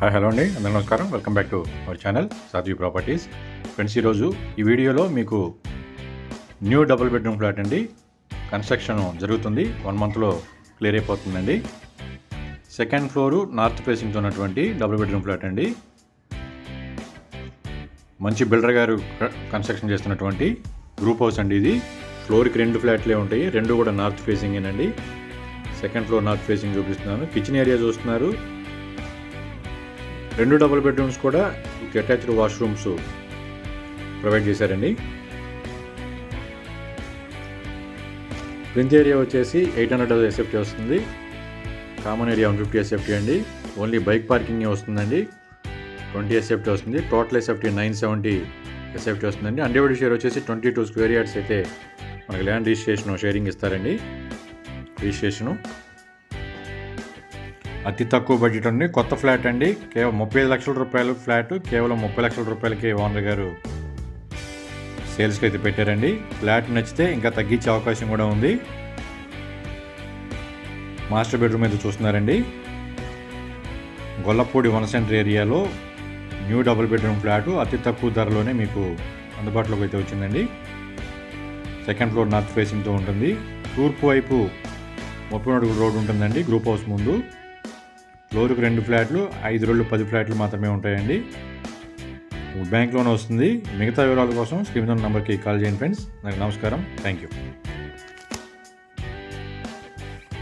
Hi hello అండి. అందరూ నమస్కారం. Welcome back to our channel Sadhvi properties. Friends ఈరోజు ఈ వీడియోలో మీకు న్యూ డబుల్ బెడ్రూమ్ ఫ్లాట్ అండి. కన్స్ట్రక్షన్ జరుగుతుంది. వన్ మంత్లో క్లియర్ అయిపోతుందండి. సెకండ్ ఫ్లోరు నార్త్ ఫేసింగ్తో ఉన్నటువంటి డబుల్ బెడ్రూమ్ ఫ్లాట్ అండి. మంచి బిల్డర్ గారు కన్స్ట్రక్షన్ చేస్తున్నటువంటి గ్రూప్ హౌస్ అండి ఇది. ఫ్లోర్కి రెండు ఫ్లాట్లే ఉంటాయి. రెండు కూడా నార్త్ ఫేసింగేనండి. సెకండ్ ఫ్లోర్ నార్త్ ఫేసింగ్ చూపిస్తున్నాను. కిచెన్ ఏరియా చూస్తున్నారు. రెండు డబుల్ బెడ్రూమ్స్ కూడా అటాచ్డ్ వాష్రూమ్స్ ప్రొవైడ్ చేశారండి. ప్రింత్ ఏరియా వచ్చేసి ఎయిట్ హండ్రెడ్ ఎస్ఎఫ్టీ వస్తుంది. Common area one fifty SFT అండి. ఓన్లీ బైక్ పార్కింగ్ వస్తుందండి. ట్వంటీ ఎస్ఎఫ్టీ వస్తుంది. Total SFT nine seventy SFT వస్తుందండి. అన్డివైడ్ షేర్ వచ్చేసి ట్వంటీ టూ స్క్వేర్ యార్డ్స్ అయితే మనకి ల్యాండ్ రిజిస్ట్రేషన్ షేరింగ్ ఇస్తారండి. రిజిస్ట్రేషను. అతి తక్కువ బడ్జెట్ ఉంది కొత్త ఫ్లాట్ అండి. కేవలం ముప్పై ఐదు లక్షల రూపాయలు ఫ్లాట్ కేవలం ముప్పై లక్షల రూపాయలకి ఓనర్ గారు సేల్స్కి అయితే పెట్టారండి. ఫ్లాట్ నచ్చితే ఇంకా తగ్గించే అవకాశం కూడా ఉంది. మాస్టర్ బెడ్రూమ్ అయితే చూస్తున్నారండి. గొల్లపూడి వన్ సెంటర్ ఏరియాలో న్యూ డబుల్ బెడ్రూమ్ ఫ్లాట్ అతి తక్కువ ధరలోనే మీకు అందుబాటులోకి అయితే వచ్చిందండి. సెకండ్ ఫ్లోర్ నార్త్ ఫేసింగ్తో ఉంటుంది. తూర్పు వైపు ముప్పై అడుగుల రోడ్డు ఉంటుందండి గ్రూప్ హౌస్ ముందు. ఫ్లోర్కి రెండు ఫ్లాట్లు ఐదు రోజులు పది ఫ్లాట్లు మాత్రమే ఉంటాయండి. బ్యాంక్ లోన్ వస్తుంది. మిగతా వివరాల కోసం స్క్రీన్ నెంబర్కి కాల్ చేయండి ఫ్రెండ్స్. నాకు నమస్కారం. Thank you